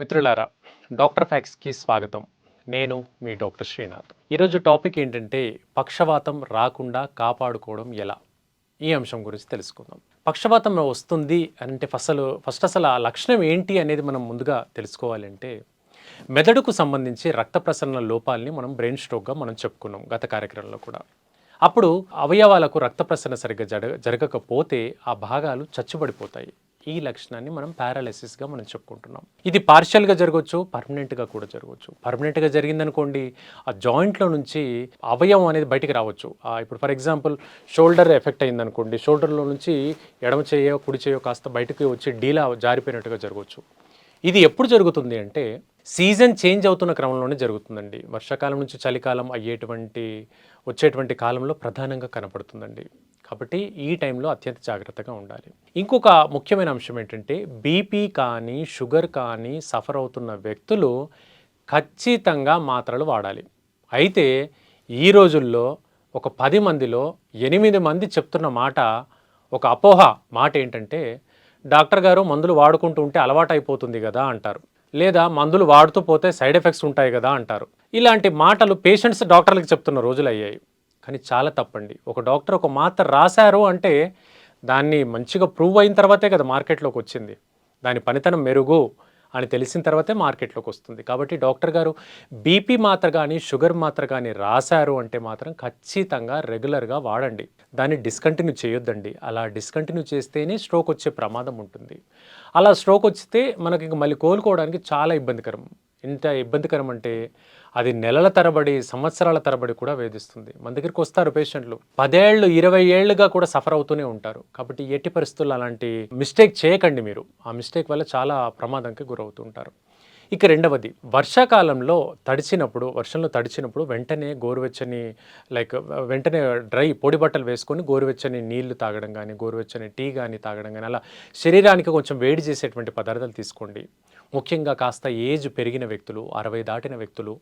మిత్రులారా డాక్టర్ ఫ్యాక్స్కి స్వాగతం. నేను మీ డాక్టర్ శ్రీనాథ్. ఈరోజు టాపిక్ ఏంటంటే పక్షవాతం రాకుండా కాపాడుకోవడం ఎలా? ఈ అంశం గురించి తెలుసుకుందాం. పక్షవాతం వస్తుంది అంటే అసలు ఫస్ట్ అసలు ఆ లక్షణం ఏంటి అనేది మనం ముందుగా తెలుసుకోవాలంటే మెదడుకు సంబంధించి రక్త ప్రసరణ లోపాలని మనం బ్రెయిన్ స్ట్రోక్గా మనం చెప్పుకున్నాం గత కార్యక్రమంలో కూడా. అప్పుడు అవయవాలకు రక్త ప్రసరణ సరిగ్గా జరగ జరగకపోతే ఆ భాగాలు చచ్చుబడిపోతాయి ఈ లక్షణాన్ని మనం పారాలసిస్గా మనం చెప్పుకుంటున్నాం. ఇది పార్షియల్గా జరగవచ్చు పర్మనెంట్గా కూడా జరగవచ్చు పర్మనెంట్గా జరిగిందనుకోండి ఆ జాయింట్లో నుంచి అవయవం అనేది బయటికి రావచ్చు. ఇప్పుడు ఫర్ ఎగ్జాంపుల్ షోల్డర్ ఎఫెక్ట్ అయిందనుకోండి షోల్డర్లో నుంచి ఎడమ చేయో కుడి చేయో కాస్త బయటకు వచ్చి డీలా జారిపోయినట్టుగా జరగవచ్చు ఇది ఎప్పుడు జరుగుతుంది అంటే సీజన్ చేంజ్ అవుతున్న క్రమంలోనే జరుగుతుందండి. వర్షాకాలం నుంచి చలికాలం అయ్యేటువంటి వచ్చేటువంటి కాలంలో ప్రధానంగా కనపడుతుందండి. కాబట్టి ఈ టైంలో అత్యంత జాగ్రత్తగా ఉండాలి. ఇంకొక ముఖ్యమైన అంశం ఏంటంటే బీపీ కానీ షుగర్ కానీ సఫర్ అవుతున్న వ్యక్తులు ఖచ్చితంగా మాత్రలు వాడాలి. అయితే ఈ రోజుల్లో ఒక పది మందిలో ఎనిమిది మంది చెప్తున్న మాట ఒక అపోహ మాట ఏంటంటే డాక్టర్ గారు మందులు వాడుకుంటూ ఉంటే అలవాటు అయిపోతుంది కదా అంటారు. లేదా మందులు వాడుతూ పోతే సైడ్ ఎఫెక్ట్స్ ఉంటాయి కదా అంటారు. ఇలాంటి మాటలు పేషెంట్స్ డాక్టర్లకు చెప్తున్న రోజులు అయ్యాయి. కానీ చాలా తప్పండి. ఒక డాక్టర్ ఒక మాత్ర రాశారు అంటే దాన్ని మంచిగా ప్రూవ్ అయిన తర్వాతే కదా మార్కెట్లోకి వచ్చింది. దాని పనితనం మెరుగు అని తెలిసిన తర్వాతే మార్కెట్లోకి వస్తుంది. కాబట్టి డాక్టర్ గారు బీపీ మాత్ర కానీ షుగర్ మాత్ర కానీ రాశారు అంటే మాత్రం ఖచ్చితంగా రెగ్యులర్గా వాడండి. దాన్ని డిస్కంటిన్యూ చేయొద్దండి. అలా డిస్కంటిన్యూ చేస్తేనే స్ట్రోక్ వచ్చే ప్రమాదం ఉంటుంది. అలా స్ట్రోక్ వస్తే మనకి ఇంక మళ్ళీ కోలుకోవడానికి చాలా ఇబ్బందికరం. ఎంత ఇబ్బందికరం అంటే అది నెలల తరబడి సంవత్సరాల తరబడి కూడా వేధిస్తుంది. మన దగ్గరికి వస్తారు పేషెంట్లు. పదేళ్ళు ఇరవై ఏళ్ళుగా కూడా సఫర్ అవుతూనే ఉంటారు. కాబట్టి ఎట్టి పరిస్థితుల్లో అలాంటి మిస్టేక్ చేయకండి మీరు. ఆ మిస్టేక్ వల్ల చాలా ప్రమాదంకి గురవుతుంటారు ఇక రెండవది వర్షాకాలంలో తడిచినప్పుడు వర్షంలో తడిచినప్పుడు వెంటనే గోరువెచ్చని లైక్ వెంటనే డ్రై పొడి బట్టలు వేసుకొని గోరువెచ్చని నీళ్ళు తాగడం కానీ గోరువెచ్చని టీ కానీ తాగడం కానీ అలా శరీరానికి కొంచెం వేడి చేసేటువంటి పదార్థాలు తీసుకోండి. ముఖ్యంగా కాస్త ఏజ్ పెరిగిన వ్యక్తులు అరవై దాటిన వ్యక్తులు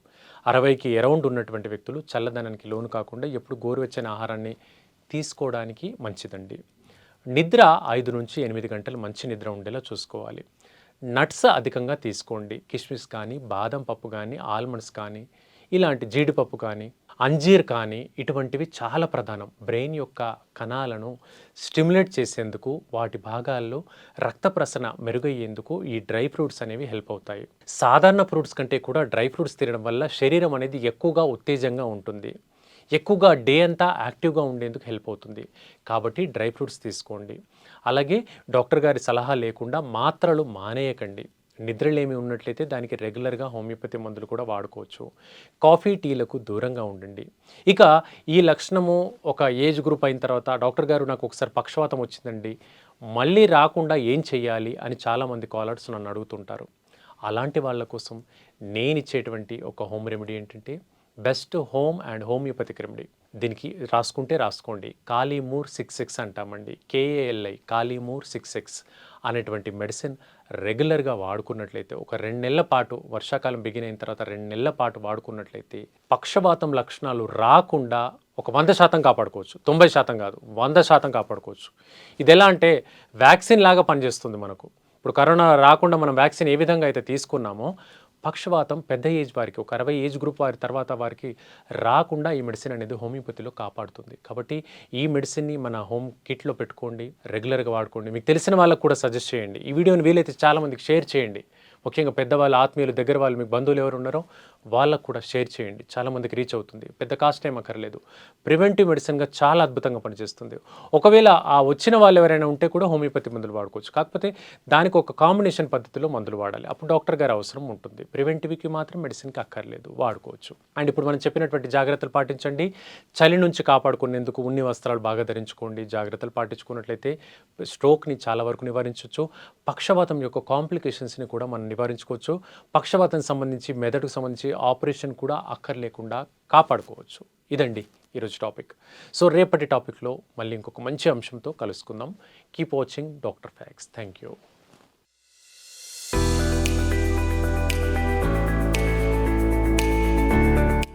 అరవైకి అరౌండ్ ఉన్నటువంటి వ్యక్తులు చల్లదనానికి లోను కాకుండా ఎప్పుడు గోరువెచ్చని ఆహారాన్ని తీసుకోవడానికి మంచిదండి. నిద్ర ఐదు నుంచి ఎనిమిది గంటలు మంచి నిద్ర ఉండేలా చూసుకోవాలి. నట్స్ అధికంగా తీసుకోండి. కిస్మిస్ కానీ బాదం పప్పు కానీ ఆల్మండ్స్ కానీ ఇలాంటి జీడిపప్పు కానీ అంజీర్ కానీ ఇటువంటివి చాలా ప్రధానం. బ్రెయిన్ యొక్క కణాలను స్టిమ్యులేట్ చేసేందుకు వాటి భాగాల్లో రక్త ప్రసరణ మెరుగయ్యేందుకు ఈ డ్రై ఫ్రూట్స్ అనేవి హెల్ప్ అవుతాయి. సాధారణ ఫ్రూట్స్ కంటే కూడా డ్రై ఫ్రూట్స్ తినడం వల్ల శరీరం అనేది ఎక్కువగా ఉత్తేజంగా ఉంటుంది. ఎక్కువగా డే అంతా యాక్టివ్గా ఉండేందుకు హెల్ప్ అవుతుంది. కాబట్టి డ్రై ఫ్రూట్స్ తీసుకోండి. అలాగే డాక్టర్ గారి సలహా లేకుండా మాత్రలు మానేయకండి. నిద్రలేమి ఉన్నట్లయితే దానికి రెగ్యులర్గా హోమియోపతి మందులు కూడా వాడుకోవచ్చు. కాఫీ టీలకు దూరంగా ఉండండి. ఇక ఈ లక్షణము ఒక ఏజ్ గ్రూప్ అయిన తర్వాత డాక్టర్ గారు నాకు ఒకసారి పక్షవాతం వచ్చిందండి. మళ్ళీ రాకుండా ఏం చేయాలి అని చాలామంది కాలర్స్ నన్ను అడుగుతుంటారు. అలాంటి వాళ్ళ కోసం నేను ఇచ్చేటువంటి ఒక హోమ్ రెమెడీ ఏంటంటే best home and homeopathic remedy. దీనికి రాసుకుంటే రాసుకోండి. కాలీమూర్ సిక్స్ సిక్స్ అంటామండి. K A L I kali mur six six అనేటువంటి మెడిసిన్ రెగ్యులర్గా వాడుకున్నట్లయితే ఒక రెండు నెలల పాటు వర్షాకాలం బిగిన్ అయిన తర్వాత రెండు నెలల పాటు వాడుకున్నట్లయితే పక్షవాతం లక్షణాలు రాకుండా ఒక వంద శాతం కాపాడుకోవచ్చు. తొంభై శాతం కాదు వంద శాతం కాపాడుకోవచ్చు. ఇది ఎలా అంటే వ్యాక్సిన్ లాగా పనిచేస్తుంది మనకు. ఇప్పుడు కరోనా రాకుండా మనం వ్యాక్సిన్ ఏ విధంగా అయితే తీసుకున్నామో పక్షవాతం పెద్ద ఏజ్ వారికి ఒక అరవై ఏజ్ గ్రూప్ వారి తర్వాత వారికి రాకుండా ఈ మెడిసిన్ అనేది హోమియోపతిలో కాపాడుతుంది. కాబట్టి ఈ మెడిసిన్ని మన హోమ్ కిట్లో పెట్టుకోండి రెగ్యులర్గా వాడుకోండి. మీకు తెలిసిన వాళ్ళకు కూడా సజెస్ట్ చేయండి. ఈ వీడియోని వీలైతే చాలామందికి షేర్ చేయండి. ముఖ్యంగా పెద్దవాళ్ళు ఆత్మీయులు దగ్గర వాళ్ళు మీకు బంధువులు ఎవరు ఉన్నారో వాళ్ళకు కూడా షేర్ చేయండి. చాలామందికి రీచ్ అవుతుంది. పెద్ద కాస్ట్ ఏం అక్కర్లేదు. ప్రివెంటివ్ మెడిసిన్గా చాలా అద్భుతంగా పనిచేస్తుంది. ఒకవేళ ఆ వచ్చిన వాళ్ళు ఎవరైనా ఉంటే కూడా హోమియోపతి మందులు వాడుకోవచ్చు. కాకపోతే దానికి ఒక కాంబినేషన్ పద్ధతిలో మందులు వాడాలి. అప్పుడు డాక్టర్ గారి అవసరం ఉంటుంది. ప్రివెంటివ్కి మాత్రం మెడిసిన్కి అక్కర్లేదు. వాడుకోవచ్చు. అండ్ ఇప్పుడు మనం చెప్పినటువంటి జాగ్రత్తలు పాటించండి. చలి నుంచి కాపాడుకునేందుకు ఉన్ని వస్త్రాలు బాగా ధరించుకోండి. జాగ్రత్తలు పాటించుకున్నట్లయితే స్ట్రోక్ని చాలా వరకు నివారించవచ్చు పక్షవాతం యొక్క కాంప్లికేషన్స్ని కూడా మనం నివారించుకోవచ్చు. పక్షవాతం సంబంధించి మెదడుకు సంబంధించి ఆపరేషన్ కూడా అక్కర్లేకుండా కాపాడుకోవచ్చు. ఇదండి ఈరోజు టాపిక్. సో రేపటి టాపిక్లో మళ్ళీ ఇంకొక మంచి అంశంతో కలుసుకుందాం. Keep watching doctor facts thank you